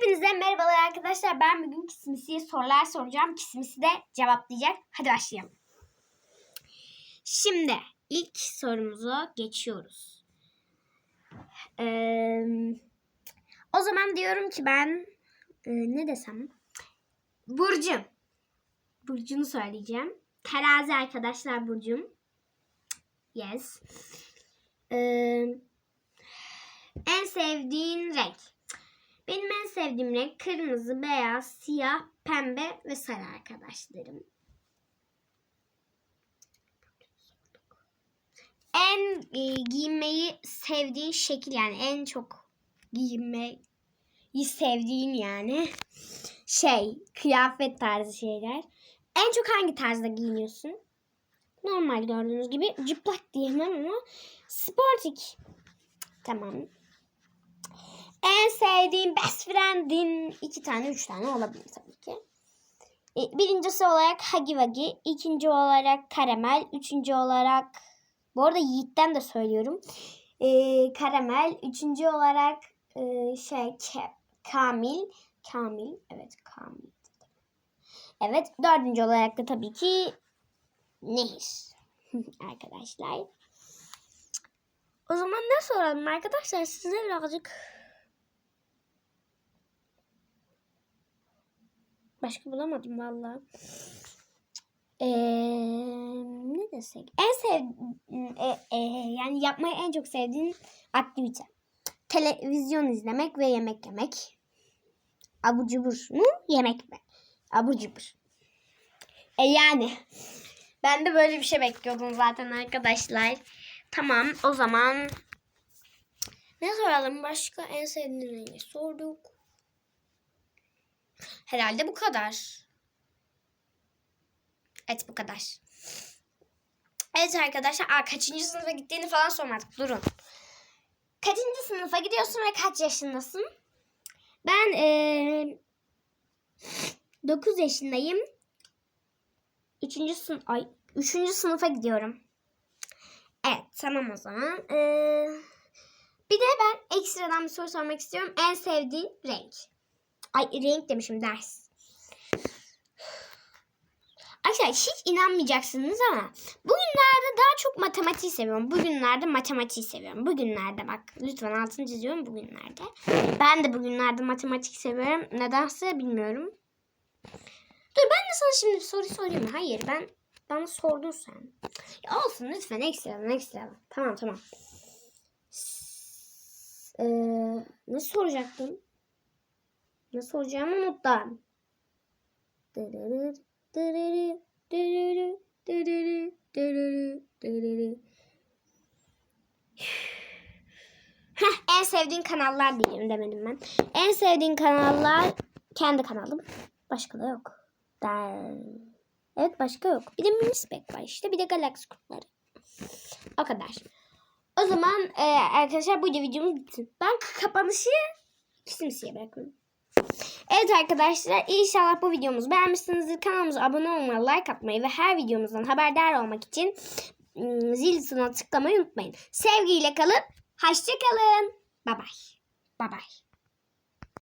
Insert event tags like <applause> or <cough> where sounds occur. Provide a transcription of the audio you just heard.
Hepinize merhabalar arkadaşlar. Ben bugün Kismisi'ye sorular soracağım. Kismisi de cevaplayacak. Hadi başlayalım. Şimdi ilk sorumuzu geçiyoruz. Ee, o zaman diyorum ki ben e, ne desem? Burcum. Burcunu söyleyeceğim. Terazi arkadaşlar Burcum. Yes. Ee, en sevdiğin sevdiğim renk kırmızı, beyaz, siyah, pembe ve sarı arkadaşlarım. En e, giyinmeyi sevdiğin şekil yani en çok giyinmeyi sevdiğin yani şey kıyafet tarzı şeyler. En çok hangi tarzda giyiniyorsun? Normal gördüğünüz gibi cıplak diyemem ama sportik. Tamam. En sevdiğin best friend'in iki tane, üç tane olabilir tabii ki. E, Birincisi olarak Hagi Wagi, ikinci olarak Karamel, üçüncü olarak bu arada Yiğit'ten de söylüyorum. E, Karamel, üçüncü olarak e, şey Ke- Kamil, Kamil, evet Kamil. Evet, dördüncü olarak da tabii ki Nehir <laughs> arkadaşlar. O zaman ne soralım arkadaşlar size birazcık Başka bulamadım valla. Ee, ne desek? En sev e, e, yani yapmayı en çok sevdiğin aktivite. Televizyon izlemek ve yemek yemek. Abur cubur mu? Yemek mi? Abur cubur. E yani. Ben de böyle bir şey bekliyordum zaten arkadaşlar. Tamam o zaman ne soralım başka en sevdiğin rengi sorduk. Herhalde bu kadar. Evet bu kadar. Evet arkadaşlar aa, kaçıncı sınıfa gittiğini falan sormadık. Durun. Kaçıncı sınıfa gidiyorsun ve kaç yaşındasın? Ben ee, 9 yaşındayım. 3. sınıf ay 3. sınıfa gidiyorum. Evet tamam o zaman. Ee, bir de ben ekstradan bir soru sormak istiyorum. En sevdiğin renk. Ay renk demişim ders. Arkadaşlar hiç inanmayacaksınız ama bugünlerde daha çok matematiği seviyorum. Bugünlerde matematiği seviyorum. Bugünlerde bak lütfen altını çiziyorum bugünlerde. Ben de bugünlerde matematik seviyorum. Nedense bilmiyorum. Dur ben de sana şimdi soru sorayım. Hayır ben bana sordun sen. Ya olsun lütfen ekstradan ekstradan. Tamam tamam. Ee, ne soracaktım? Ne soracağımı unuttum. Dırırır, en sevdiğin kanallar diyeyim demedim ben. En sevdiğin kanallar kendi kanalım. Başka da yok. Evet başka yok. Bir de Minispec var işte. Bir de Galaxy kurtları. O kadar. O zaman e, arkadaşlar bu videomuz bitsin. Ben kapanışı kimseye bırakıyorum. Evet arkadaşlar inşallah bu videomuzu beğenmişsinizdir. Kanalımıza abone olmayı, like atmayı ve her videomuzdan haberdar olmak için ım, zil tuşuna tıklamayı unutmayın. Sevgiyle kalın. Hoşça kalın. Bye bye. Bye bye.